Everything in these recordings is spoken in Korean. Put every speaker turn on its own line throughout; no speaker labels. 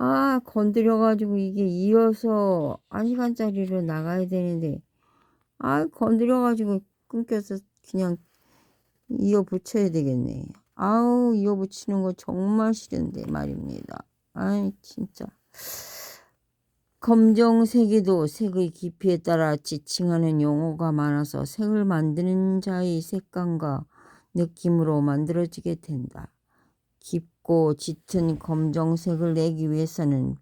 아, 건드려가지고 이게 이어서 1시간짜리로 나가야 되는데, 아, 건드려가지고 끊겨서 그냥 이어 붙여야 되겠네. 아우, 이어 붙이는 거 정말 싫은데 말입니다. 아이, 진짜. 검정색에도 색의 깊이에 따라 지칭하는 용어가 많아서 색을 만드는 자의 색감과 느낌으로 만들어지게 된다. 깊 고 짙은 검정색을 내기 위해서는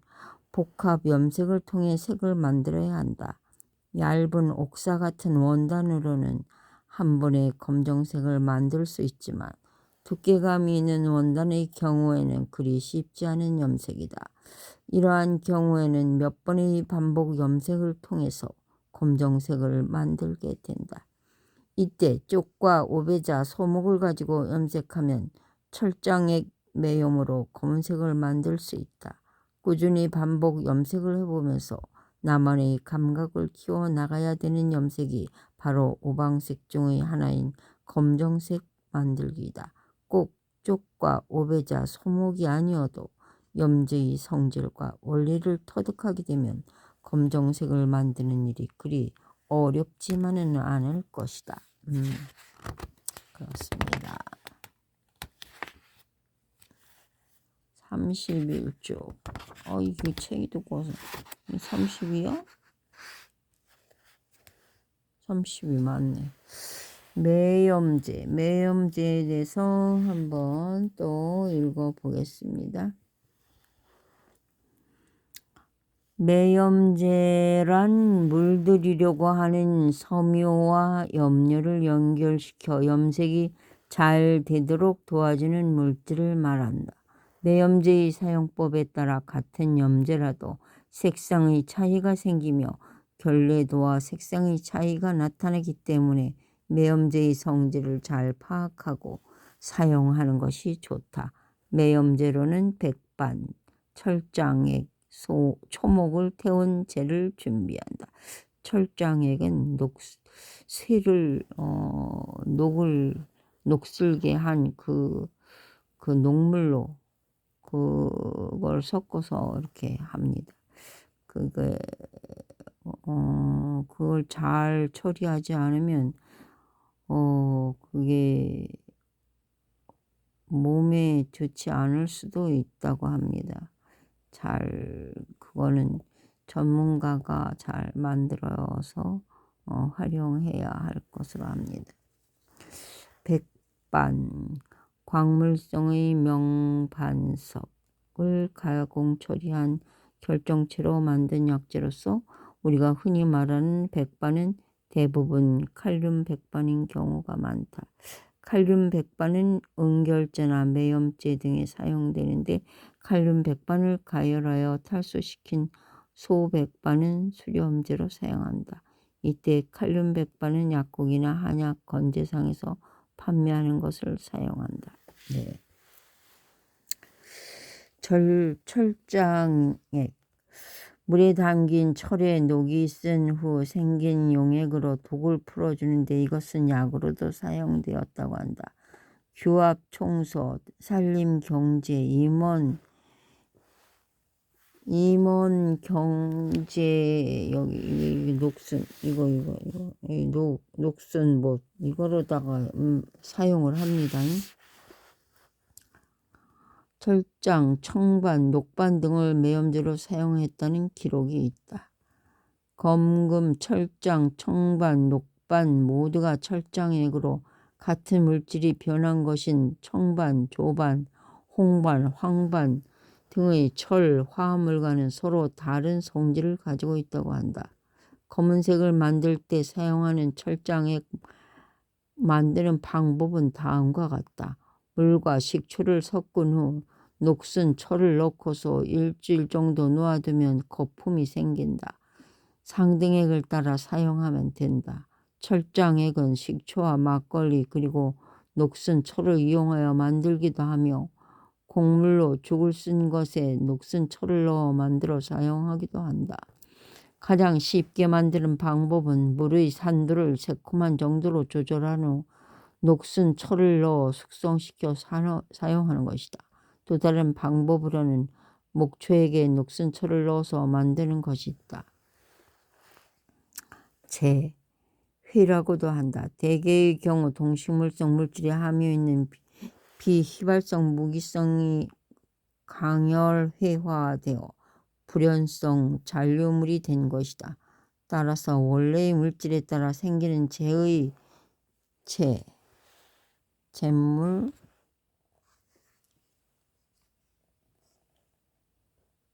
복합 염색을 통해 색을 만들어야 한다. 얇은 옥사 같은 원단으로는 한 번에 검정색을 만들 수 있지만 두께감이 있는 원단의 경우에는 그리 쉽지 않은 염색이다. 이러한 경우에는 몇 번의 반복 염색을 통해서 검정색을 만들게 된다. 이때 쪽과 오배자, 소목을 가지고 염색하면 철장액 매염으로 검은색을 만들 수 있다. 꾸준히 반복 염색을 해보면서 나만의 감각을 키워 나가야 되는 염색이 바로 오방색 중의 하나인 검정색 만들기다. 꼭 쪽과 오배자, 소목이 아니어도 염제의 성질과 원리를 터득하게 되면 검정색을 만드는 일이 그리 어렵지만은 않을 것이다. 음, 그렇습니다. 31쪽. 어, 이게 책이 두꺼워서. 30이요? 30이 맞네. 매염제. 매염제에 대해서 한번 또 읽어보겠습니다. 매염제란 물들이려고 하는 섬유와 염료를 연결시켜 염색이 잘 되도록 도와주는 물질을 말한다. 매염제의 사용법에 따라 같은 염제라도 색상의 차이가 생기며 결례도와 색상의 차이가 나타나기 때문에 매염제의 성질을 잘 파악하고 사용하는 것이 좋다. 매염제로는 백반, 철장액, 소, 초목을 태운 재를 준비한다. 철장액은 녹, 쇠를, 어, 녹을, 녹슬게 한 그, 그 녹물로 그걸 섞어서 이렇게 합니다. 그게, 어, 그걸 잘 처리하지 않으면, 어, 그게 몸에 좋지 않을 수도 있다고 합니다. 잘 그거는 전문가가 잘 만들어서 어, 활용해야 할 것으로 합니다. 백반 광물성의 명반석을 가공 처리한 결정체로 만든 약재로서 우리가 흔히 말하는 백반은 대부분 칼륨 백반인 경우가 많다. 칼륨 백반은 응결제나 매염제 등에 사용되는데 칼륨 백반을 가열하여 탈수시킨 소 백반은 수렴제로 사용한다. 이때 칼륨 백반은 약국이나 한약 건재상에서 판매하는 것을 사용한다. 네. 절, 철장액 물에 담긴 철에 녹이 쓴 후 생긴 용액으로 독을 풀어주는데 이것은 약으로도 사용되었다고 한다. 규합 청소, 살림 경제, 임원, 임원 경제 여기 녹슨 이거 이거 이거 녹 녹슨 뭐 이거로다가 음, 사용을 합니다. 철장, 청반, 녹반 등을 매염제로 사용했다는 기록이 있다. 검금, 철장, 청반, 녹반 모두가 철장액으로 같은 물질이 변한 것인 청반, 조반, 홍반, 황반 등의 철, 화합물과는 서로 다른 성질을 가지고 있다고 한다. 검은색을 만들 때 사용하는 철장액 만드는 방법은 다음과 같다. 물과 식초를 섞은 후 녹슨 철을 넣고서 일주일 정도 놓아두면 거품이 생긴다. 상등액을 따라 사용하면 된다. 철장액은 식초와 막걸리 그리고 녹슨 철을 이용하여 만들기도 하며 곡물로 죽을 쓴 것에 녹슨 철을 넣어 만들어 사용하기도 한다. 가장 쉽게 만드는 방법은 물의 산도를 새콤한 정도로 조절한 후 녹슨 철을 넣어 숙성시켜 사용하는 것이다. 또 다른 방법으로는 목초에게 녹슨초를 넣어서 만드는 것이다. 재, 회라고도 한다. 대개의 경우 동식물성 물질에 함유 있는 비- 비휘발성 무기성이 강열 회화되어 불연성 잔류물이 된 것이다. 따라서 원래의 물질에 따라 생기는 재의 재, 잿물,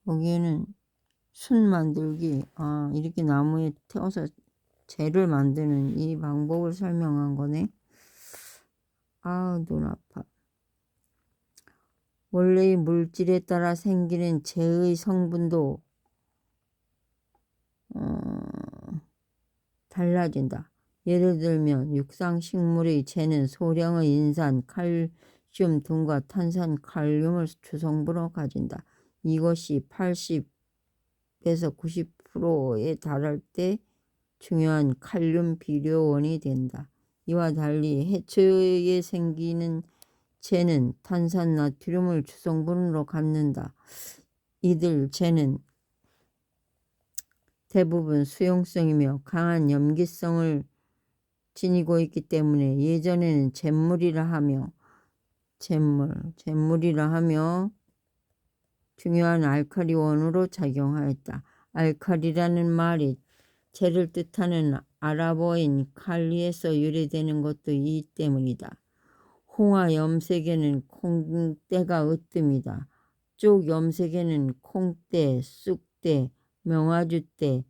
여기에는 순 만들기, 아, 이렇게 나무에 태워서 재를 만드는 이 방법을 설명한 거네. 아, 눈 아파. 원래의 물질에 따라 생기는 재의 성분도 어, 달라진다. 예를 들면 육상식물의 재는 소량의 인산, 칼슘 등과 탄산, 칼륨을 주성분으로 가진다. 이것이 80에서 90%에 달할 때 중요한 칼륨 비료원이 된다. 이와 달리 해초에 생기는 재는 탄산, 나트륨을 주성분으로 갖는다. 이들 재는 대부분 수용성이며 강한 염기성을 지니고 있기 때문에 예전에는 잿물이라 하며 잿물, 잿물이라 하며 중요한 알카리원으로 작용하였다. 알칼리라는 말이 재를 뜻하는 아랍어인 칼리에서 유래되는 것도 이 때문이다. 홍화 염색에는 콩대가 으뜸이다. 쪽 염색에는 콩대, 쑥대, 명아주대,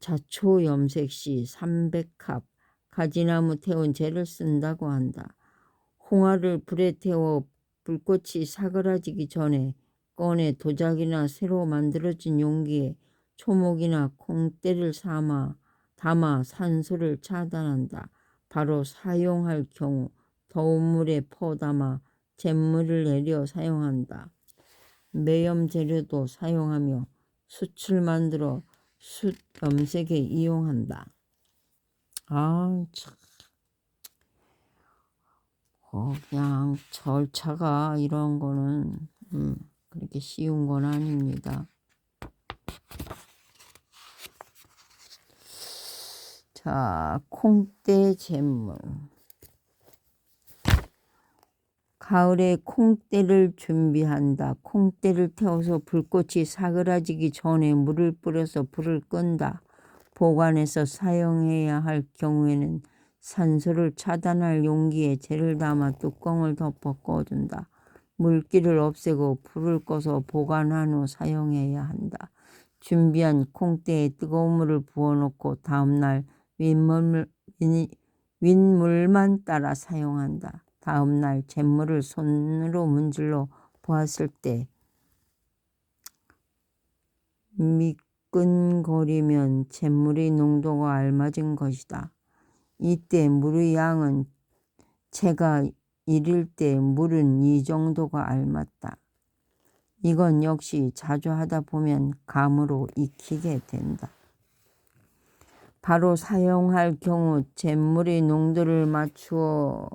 자초 염색 시 300합, 가지나무 태운 재를 쓴다고 한다. 홍화를 불에 태워 불꽃이 사그라지기 전에 꺼내 도자기나 새로 만들어진 용기에 초목이나 콩대를 삼아 담아 산소를 차단한다. 바로 사용할 경우 더운 물에 퍼담아 잿물을 내려 사용한다. 매염 재료도 사용하며 숯을 만들어 숯 염색에 이용한다. 아, 참. 어, 그냥 절차가 이런 거는 음, 그렇게 쉬운 건 아닙니다. 자, 콩대 잿물. 가을에 콩대를 준비한다. 콩대를 태워서 불꽃이 사그라지기 전에 물을 뿌려서 불을 끈다. 보관해서 사용해야 할 경우에는 산소를 차단할 용기에 재를 담아 뚜껑을 덮어 꺼준다. 물기를 없애고 불을 꺼서 보관한 후 사용해야 한다. 준비한 콩대에 뜨거운 물을 부어놓고 다음날 윗물, 윗, 윗물 만 따라 사용한다. 다음날 잿물을 손으로 문질러 보았을 때 미끈거리면 잿물의 농도가 알맞은 것이다. 이때 물의 양은 채가 일일 때 물은 이 정도가 알맞다. 이건 역시 자주 하다 보면 감으로 익히게 된다. 바로 사용할 경우 잿물의 농도를 맞추어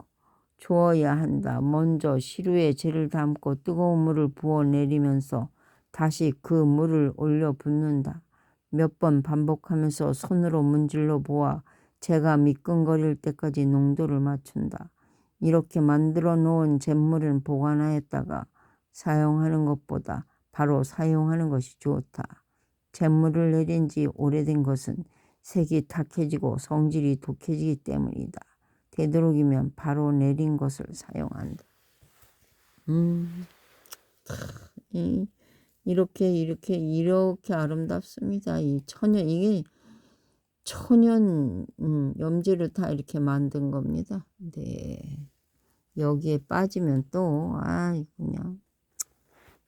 주어야 한다. 먼저 시루에 재를 담고 뜨거운 물을 부어 내리면서 다시 그 물을 올려 붓는다. 몇 번 반복하면서 손으로 문질러 보아 재가 미끈거릴 때까지 농도를 맞춘다. 이렇게 만들어 놓은 잿물은 보관하였다가 사용하는 것보다 바로 사용하는 것이 좋다. 잿물을 내린 지 오래된 것은 색이 탁해지고 성질이 독해지기 때문이다. 되도록이면 바로 내린 것을 사용한다. 음, 이, 이렇게 이렇게 이렇게 아름답습니다. 이 천연 이게 천연 음, 염제를 다 이렇게 만든 겁니다. 네. 여기에 빠지면 또, 아, 그냥,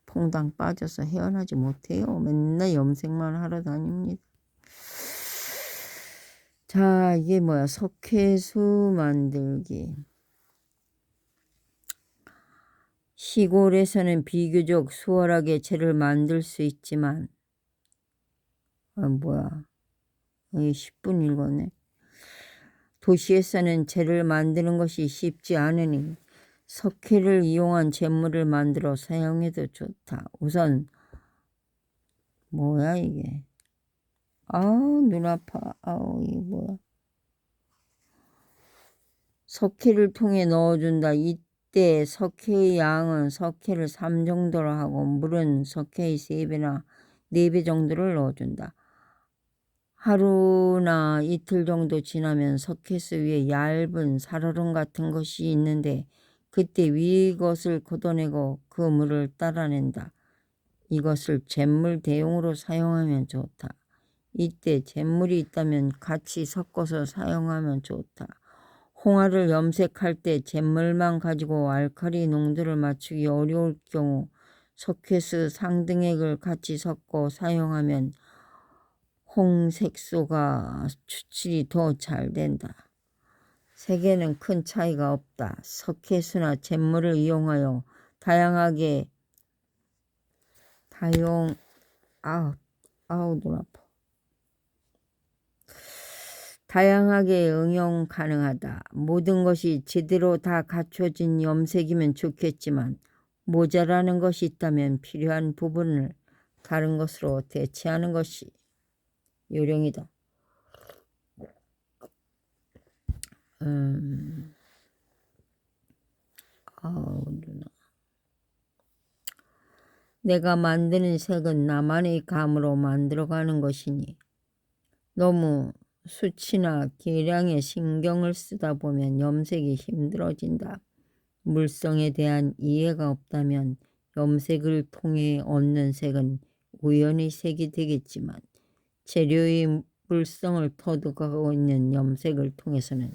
퐁당 빠져서 헤어나지 못해요. 맨날 염색만 하러 다닙니다. 자, 이게 뭐야? 석회수 만들기. 시골에서는 비교적 수월하게 재를 만들 수 있지만, 아, 뭐야. 이 10분 읽었네. 도시에서는 재를 만드는 것이 쉽지 않으니 석회를 이용한 재물을 만들어 사용해도 좋다. 우선 뭐야 이게? 아우 눈 아파. 아우 이게 뭐야? 석회를 통에 넣어준다. 이때 석회의 양은 석회를 3 정도로 하고 물은 석회의 3배나 4배 정도를 넣어준다. 하루나 이틀 정도 지나면 석회수 위에 얇은 살얼음 같은 것이 있는데 그때 위 것을 걷어내고 그 물을 따라낸다. 이것을 잿물 대용으로 사용하면 좋다. 이때 잿물이 있다면 같이 섞어서 사용하면 좋다. 홍화를 염색할 때 잿물만 가지고 알칼리 농도를 맞추기 어려울 경우 석회수 상등액을 같이 섞어 사용하면 홍색소가 추출이 더 잘 된다. 색에는 큰 차이가 없다. 석회수나 잿물을 이용하여 다양하게 다용 아우 아우 눈 아파. 다양하게 응용 가능하다. 모든 것이 제대로 다 갖춰진 염색이면 좋겠지만 모자라는 것이 있다면 필요한 부분을 다른 것으로 대체하는 것이 요령이다. 음, 아우 누나. 내가 만드는 색은 나만의 감으로 만들어가는 것이니 너무 수치나 계량에 신경을 쓰다 보면 염색이 힘들어진다. 물성에 대한 이해가 없다면 염색을 통해 얻는 색은 우연의 색이 되겠지만 재료의 물성을 터득하고 있는 염색을 통해서는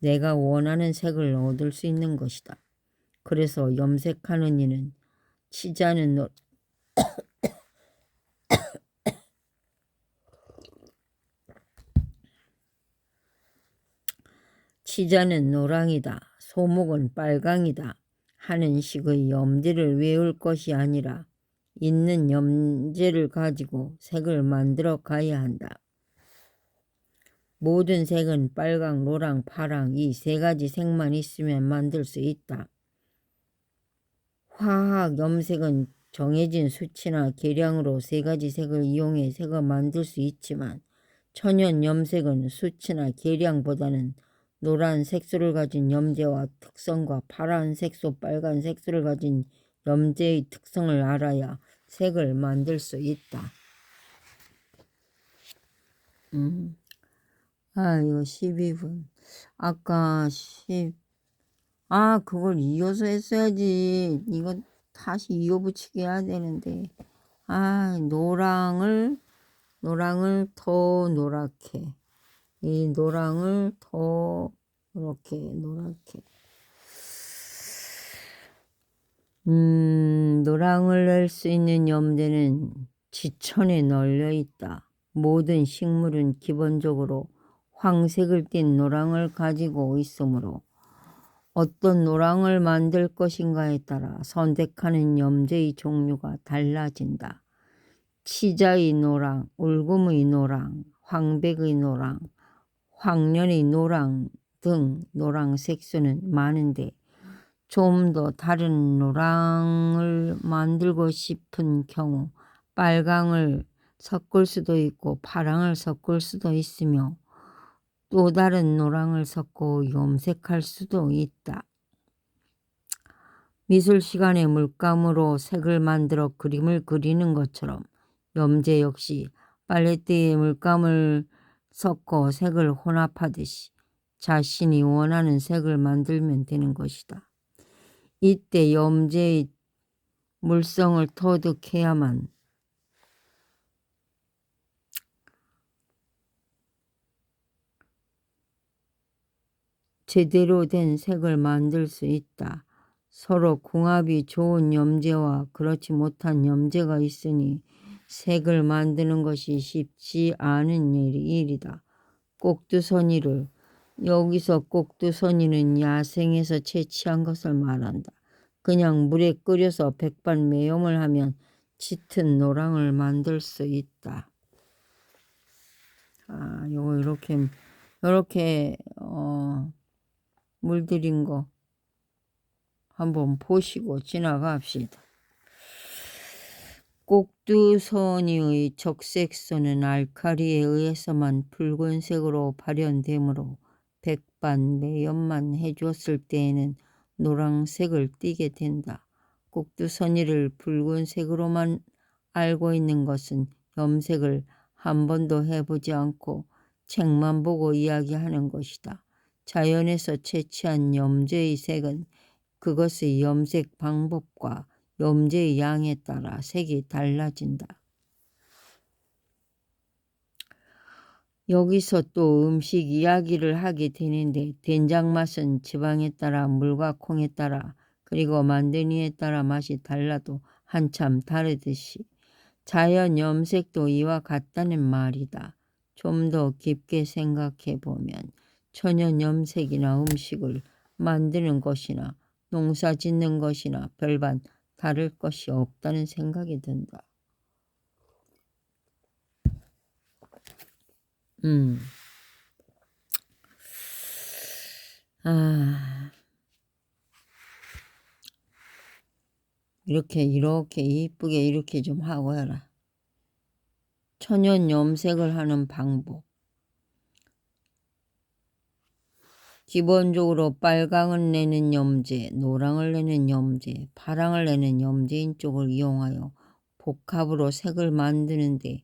내가 원하는 색을 얻을 수 있는 것이다. 그래서 염색하는 이는 치자는 노... 치자는 노랑이다. 소목은 빨강이다. 하는 식의 염제를 외울 것이 아니라 있는 염제를 가지고 색을 만들어 가야 한다. 모든 색은 빨강, 노랑, 파랑 이 세 가지 색만 있으면 만들 수 있다. 화학 염색은 정해진 수치나 계량으로 세 가지 색을 이용해 색을 만들 수 있지만 천연 염색은 수치나 계량보다는 노란 색소를 가진 염제와 특성과 파란 색소, 빨간 색소를 가진 염제의 특성을 알아야 색을 만들 수 있다. 음. 아, 이거 12분. 아까 10, 아, 그걸 이어서 했어야지. 이거 다시 이어 붙이게 해야 되는데. 아, 노랑을, 노랑을 더 노랗게. 이 노랑을 더 이렇게 노랗게. 음, 노랑을 낼 수 있는 염제는 지천에 널려 있다. 모든 식물은 기본적으로 황색을 띤 노랑을 가지고 있으므로 어떤 노랑을 만들 것인가에 따라 선택하는 염제의 종류가 달라진다. 치자의 노랑, 울금의 노랑, 황백의 노랑, 황년의 노랑 등 노랑 색소는 많은데 좀 더 다른 노랑을 만들고 싶은 경우 빨강을 섞을 수도 있고 파랑을 섞을 수도 있으며 또 다른 노랑을 섞고 염색할 수도 있다. 미술 시간에 물감으로 색을 만들어 그림을 그리는 것처럼 염제 역시 빨래대에 물감을 섞어 색을 혼합하듯이 자신이 원하는 색을 만들면 되는 것이다. 이때 염제의 물성을 터득해야만 제대로 된 색을 만들 수 있다. 서로 궁합이 좋은 염제와 그렇지 못한 염제가 있으니 색을 만드는 것이 쉽지 않은 일이다. 꼭두선이를 여기서 꼭두선이는 야생에서 채취한 것을 말한다. 그냥 물에 끓여서 백반 매염을 하면 짙은 노랑을 만들 수 있다. 아, 요거 이렇게 이렇게 어 물들인 거 한번 보시고 지나갑시다. 꼭두선이의 적색소는 알카리에 의해서만 붉은색으로 발현되므로 백반 매연만 해주었을 때에는 노란색을 띠게 된다. 꼭두선이를 붉은색으로만 알고 있는 것은 염색을 한 번도 해보지 않고 책만 보고 이야기하는 것이다. 자연에서 채취한 염제의 색은 그것의 염색 방법과 염제의 양에 따라 색이 달라진다. 여기서 또 음식 이야기를 하게 되는데 된장 맛은 지방에 따라 물과 콩에 따라 그리고 만든 이에 따라 맛이 달라도 한참 다르듯이 자연 염색도 이와 같다는 말이다. 좀 더 깊게 생각해 보면 천연 염색이나 음식을 만드는 것이나 농사 짓는 것이나 별반 다를 것이 없다는 생각이 든다. 음. 아. 이렇게 이렇게 이쁘게 이렇게 좀 하고 해라. 천연 염색을 하는 방법. 기본적으로 빨강을 내는 염제, 노랑을 내는 염제, 파랑을 내는 염제인 쪽을 이용하여 복합으로 색을 만드는데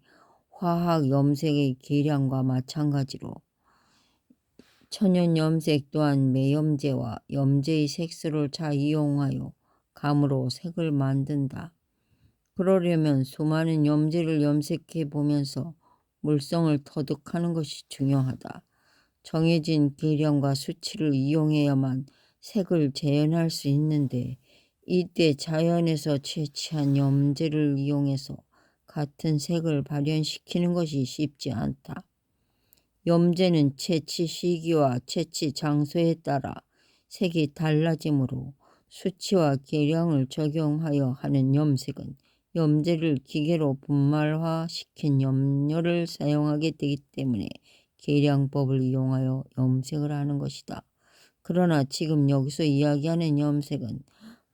화학 염색의 계량과 마찬가지로 천연 염색 또한 매염제와 염제의 색소를 잘 이용하여 감으로 색을 만든다. 그러려면 수많은 염제를 염색해 보면서 물성을 터득하는 것이 중요하다. 정해진 계량과 수치를 이용해야만 색을 재현할 수 있는데 이때 자연에서 채취한 염제를 이용해서 같은 색을 발현시키는 것이 쉽지 않다. 염제는 채취 시기와 채취 장소에 따라 색이 달라지므로 수치와 계량을 적용하여 하는 염색은 염제를 기계로 분말화시킨 염료를 사용하게 되기 때문에 계량법을 이용하여 염색을 하는 것이다. 그러나 지금 여기서 이야기하는 염색은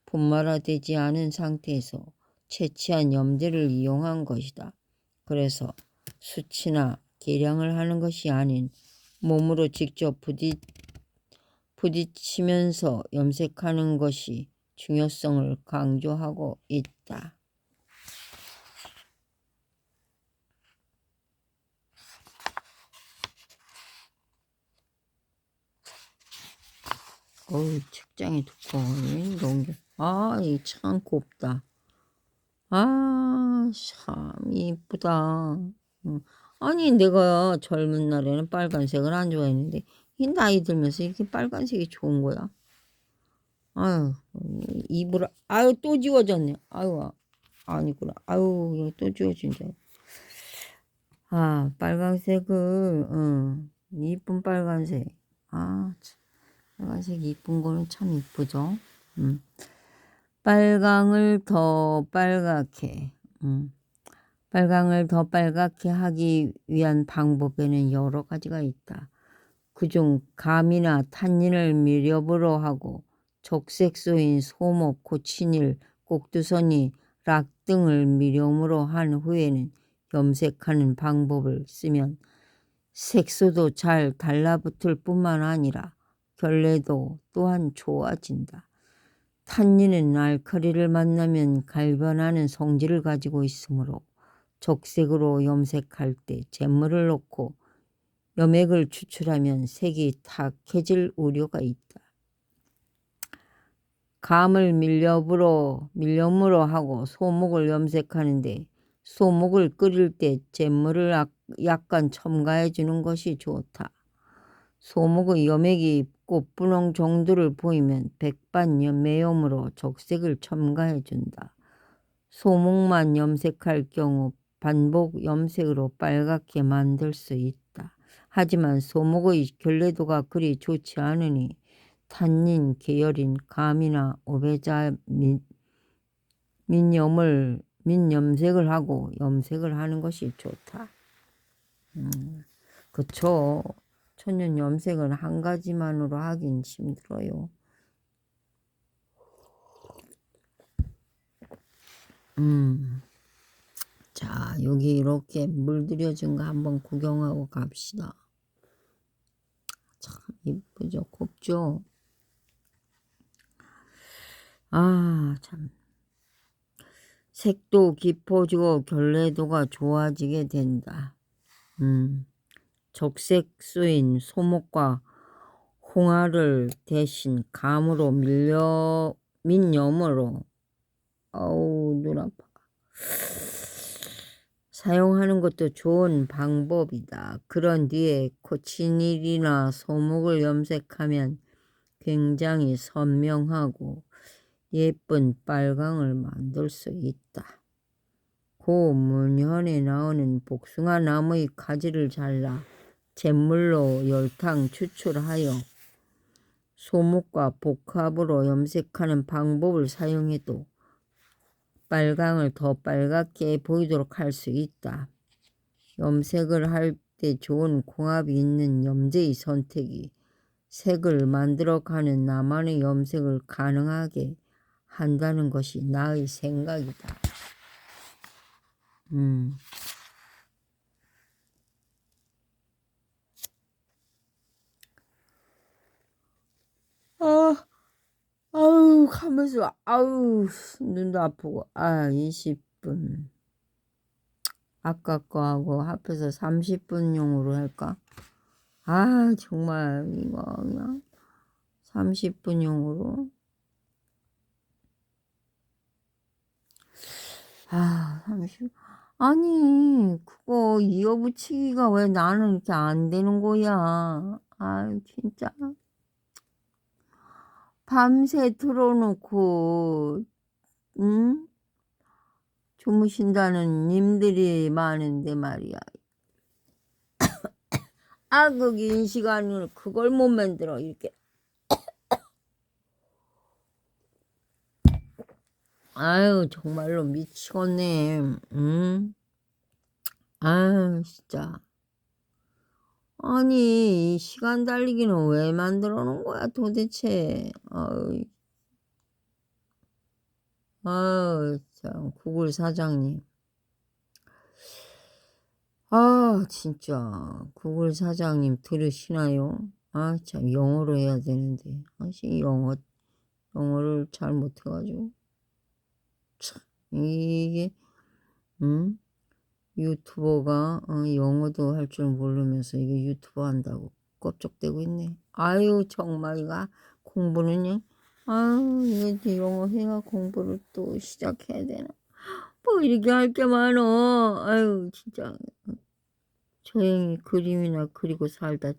분말화되지 않은 상태에서 채취한 염제를 이용한 것이다. 그래서 수치나 계량을 하는 것이 아닌 몸으로 직접 부딪, 부딪히면서 염색하는 것이 중요성을 강조하고 있다. 어우, 책장이 두꺼워. 아, 이참 곱다. 아, 참 이쁘다. 음. 아니, 내가 젊은 날에는 빨간색을 안 좋아했는데, 이 나이 들면서 이렇게 빨간색이 좋은 거야. 아유, 이불, 아유, 또 지워졌네. 아유, 아니구나. 아유, 이거 또 지워진 줄. 아, 빨간색을, 응, 이쁜 빨간색. 아, 참. 빨간색 이쁜 거는 참 이쁘죠. 음. 빨강을 더 빨갛게, 음. 빨강을 더 빨갛게 하기 위한 방법에는 여러 가지가 있다. 그중 감이나 탄닌을 미렵으로 하고 적색소인 소목, 코치닐, 꼭두선이, 락 등을 미렴으로 한 후에는 염색하는 방법을 쓰면 색소도 잘 달라붙을 뿐만 아니라 결례도 또한 좋아진다. 탄닌은 알칼리를 만나면 갈변하는 성질을 가지고 있으므로 적색으로 염색할 때 잿물을 넣고 염액을 추출하면 색이 탁해질 우려가 있다. 감을 밀렵으로 밀염으로 하고 소목을 염색하는데 소목을 끓일 때 잿물을 약간 첨가해 주는 것이 좋다. 소목의 염액이 꽃분홍 정도를 보이면 백반염 매염으로 적색을 첨가해 준다. 소목만 염색할 경우 반복 염색으로 빨갛게 만들 수 있다. 하지만 소목의 결례도가 그리 좋지 않으니 탄닌 계열인 감이나 오베자 민, 민염을 민염색을 하고 염색을 하는 것이 좋다. 음, 그쵸. 천연 염색은 한 가지만으로 하긴 힘들어요. 음. 자, 여기 이렇게 물들여진 거 한번 구경하고 갑시다. 참 이쁘죠? 곱죠? 아, 참. 색도 깊어지고 결례도가 좋아지게 된다. 음, 적색수인 소목과 홍화를 대신 감으로 밀려 민염으로 아우 눈 아파. 사용하는 것도 좋은 방법이다. 그런 뒤에 코치닐이나 소목을 염색하면 굉장히 선명하고 예쁜 빨강을 만들 수 있다. 고 문현에 나오는 복숭아 나무의 가지를 잘라 잿물로 열탕 추출하여 소목과 복합으로 염색하는 방법을 사용해도 빨강을 더 빨갛게 보이도록 할 수 있다. 염색을 할 때 좋은 궁합이 있는 염제의 선택이 색을 만들어가는 나만의 염색을 가능하게 한다는 것이 나의 생각이다. 음. 아, 아우, 가면서, 아우, 눈도 아프고, 아, 20분. 아까 거하고 합해서 30분용으로 할까? 아, 정말, 이거 그냥 30분용으로. 아, 30. 아니, 그거 이어붙이기가 왜 나는 이렇게 안 되는 거야? 아, 진짜. 밤새 틀어놓고, 응? 주무신다는 님들이 많은데 말이야. 아, 인 시간을 그걸 못 만들어, 이렇게. 아유, 정말로 미치겠네. 응? 아유, 진짜. 아니, 이 시간 달리기는 왜 만들어 놓은 거야, 도대체. 아유, 아유, 참, 구글 사장님. 아, 진짜. 구글 사장님 들으시나요? 아, 참, 영어로 해야 되는데. 아 씨, 영어, 영어를 잘 못해가지고. 참, 이게, 응? 유튜버가 어, 영어도 할 줄 모르면서 이게 유튜버 한다고 껍적대고 있네. 아유, 정말 이거 공부는요? 아유, 이거 영어 회화 공부를 또 시작해야 되나? 뭐 이렇게 할 게 많어. 아유, 진짜. 조용히 그림이나 그리고 살다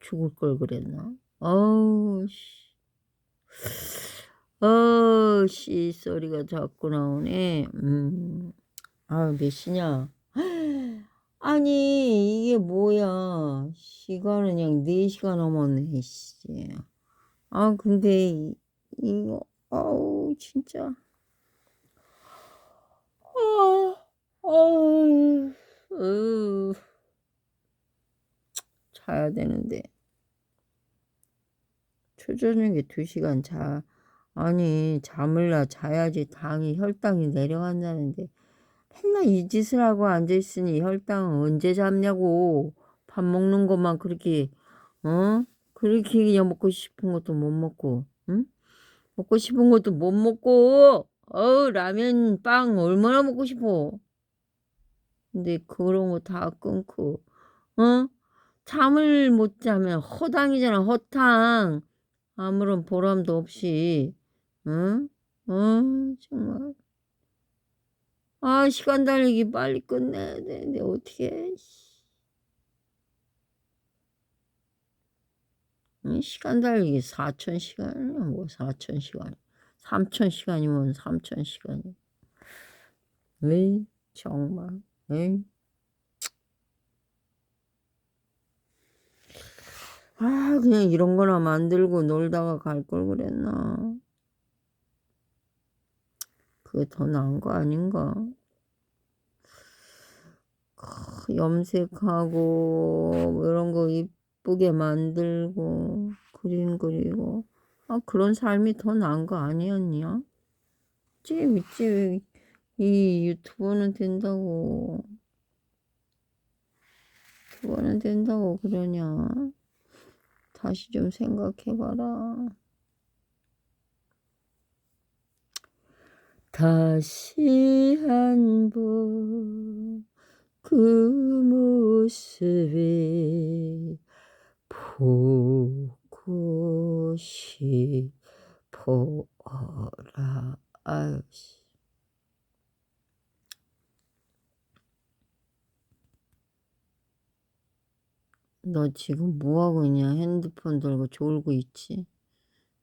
죽을 걸 그랬나? 어우, 씨. 어, 씨, 소리가 자꾸 나오네. 음. 아, 몇 시냐? 아니, 이게 뭐야. 시간은 그냥 4시가 넘었네, 씨. 아, 근데, 이- 이거, 아우, 진짜. 아, 아우, 으. 자야 되는데. 초저녁에 2시간 자. 아니, 잠을 나 자야지 당이, 혈당이 내려간다는데. 맨날 이 짓을 하고 앉아있으니 혈당은 언제 잡냐고. 밥 먹는 것만 그렇게, 어? 그렇게 그냥 먹고 싶은 것도 못 먹고, 응? 먹고 싶은 것도 못 먹고, 어우, 라면, 빵 얼마나 먹고 싶어. 근데 그런 거 다 끊고, 어? 잠을 못 자면 허당이잖아, 허탕. 아무런 보람도 없이, 응? 어, 정말. 아, 시간 달리기 빨리 끝내야 되는데, 어떻게 시간 달리기 4천 시간이야, 뭐 4천 시간. 3천 시간이면 3천 시간이. 에이, 정말. 에이. 아, 그냥 이런 거나 만들고 놀다가 갈 걸 그랬나. 그게 더 나은 거 아닌가? 크, 염색하고 뭐 이런 거 이쁘게 만들고 그림 그리고 아 그런 삶이 더 나은 거 아니었냐? 찌, 찌, 이 유튜버는 된다고. 유튜버는 된다고 그러냐. 다시 좀 생각해봐라. 다시 한 번 그 모습이 보고 싶어라. 아유, 씨. 너 지금 뭐하고 있냐? 핸드폰 들고 졸고 있지?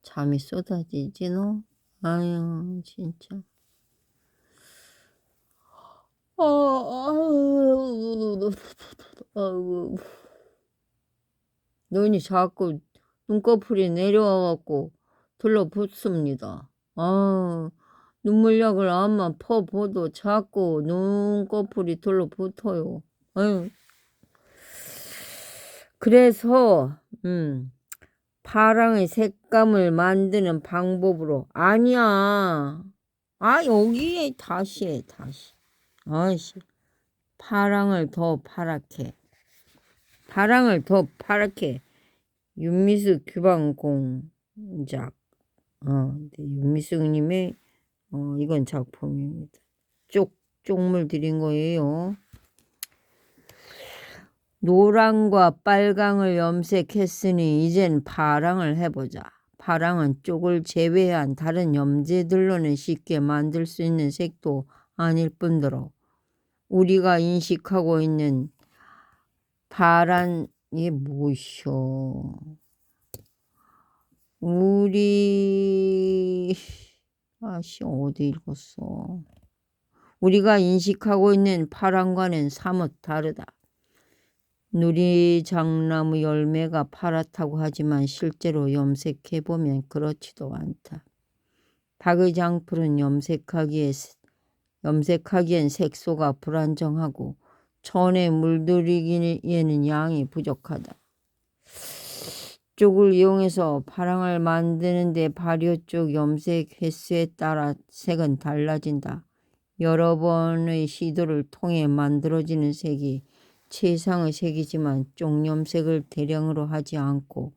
잠이 쏟아지지, 너? 아유, 진짜. 아, 아유, 아유. 눈이 자꾸 눈꺼풀이 내려와갖고 들러붙습니다. 아, 눈물약을 암만 퍼보도 자꾸 눈꺼풀이 들러붙어요. 아유. 그래서, 음, 파랑의 색감을 만드는 방법으로, 아니야. 아, 여기에 다시 해, 다시. 아이씨. 파랑을 더 파랗게. 파랑을 더 파랗게. 윤미숙 규방공작. 어, 네, 윤미숙님의, 어, 이건 작품입니다. 쪽, 쪽물 드린 거예요. 노랑과 빨강을 염색했으니 이젠 파랑을 해보자. 파랑은 쪽을 제외한 다른 염제들로는 쉽게 만들 수 있는 색도 아닐 뿐더러 우리가 인식하고 있는 파란 이게 뭐셔? 우리 아씨 어디 읽었어? 우리가 인식하고 있는 파랑과는 사뭇 다르다. 누리장나무 열매가 파랗다고 하지만 실제로 염색해 보면 그렇지도 않다. 박의 장풀은 염색하기에 염색하기엔 색소가 불안정하고 천에 물들이기에는 양이 부족하다. 쪽을 이용해서 파랑을 만드는데 발효 쪽 염색 횟수에 따라 색은 달라진다. 여러 번의 시도를 통해 만들어지는 색이 최상의 색이지만 쪽 염색을 대량으로 하지 않고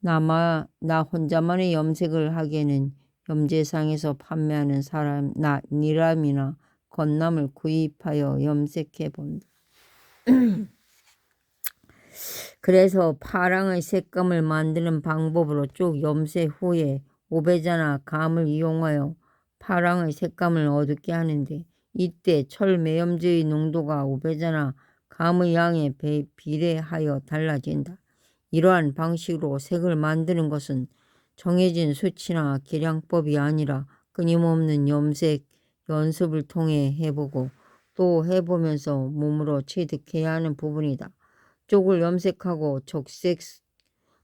나마 나 혼자만의 염색을 하기에는 염제상에서 판매하는 사람 나 니람이나 건남을 구입하여 염색해 본다. 그래서 파랑의 색감을 만드는 방법으로 쭉 염색 후에 오배자나 감을 이용하여 파랑의 색감을 얻게 하는데 이때 철매염제의 농도가 오배자나 감의 양에 비례하여 달라진다. 이러한 방식으로 색을 만드는 것은 정해진 수치나 계량법이 아니라 끊임없는 염색 연습을 통해 해보고 또 해보면서 몸으로 체득해야 하는 부분이다. 쪽을 염색하고 적색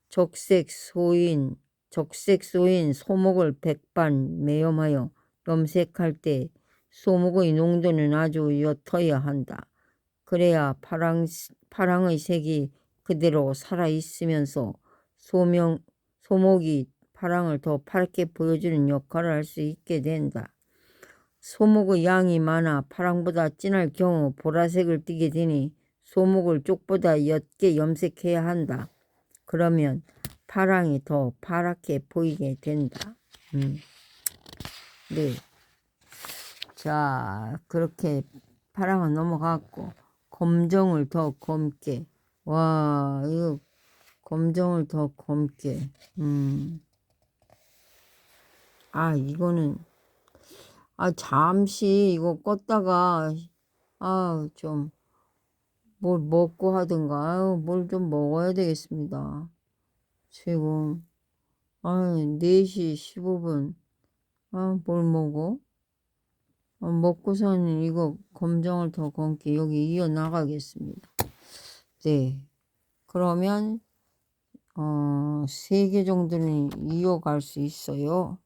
적색 소인 적색 소인 소목을 백반 매염하여 염색할 때 소목의 농도는 아주 옅어야 한다. 그래야 파랑, 파랑의 색이 그대로 살아있으면서 소명, 소목이 파랑을 더 파랗게 보여주는 역할을 할 수 있게 된다. 소목의 양이 많아 파랑보다 진할 경우 보라색을 띠게 되니 소목을 쪽보다 옅게 염색해야 한다. 그러면 파랑이 더 파랗게 보이게 된다. 음. 네. 자, 그렇게 파랑은 넘어갔고, 검정을 더 검게. 와, 이거, 검정을 더 검게. 음. 아, 이거는, 아, 잠시 이거 껐다가, 아, 좀, 뭘 먹고 하든가, 아유, 뭘 좀 먹어야 되겠습니다. 지금, 아, 4시 15분. 아, 뭘 먹어? 어, 먹고서는 이거 검정을 더 검게 여기 이어나가겠습니다. 네. 그러면, 어, 3개 정도는 이어갈 수 있어요.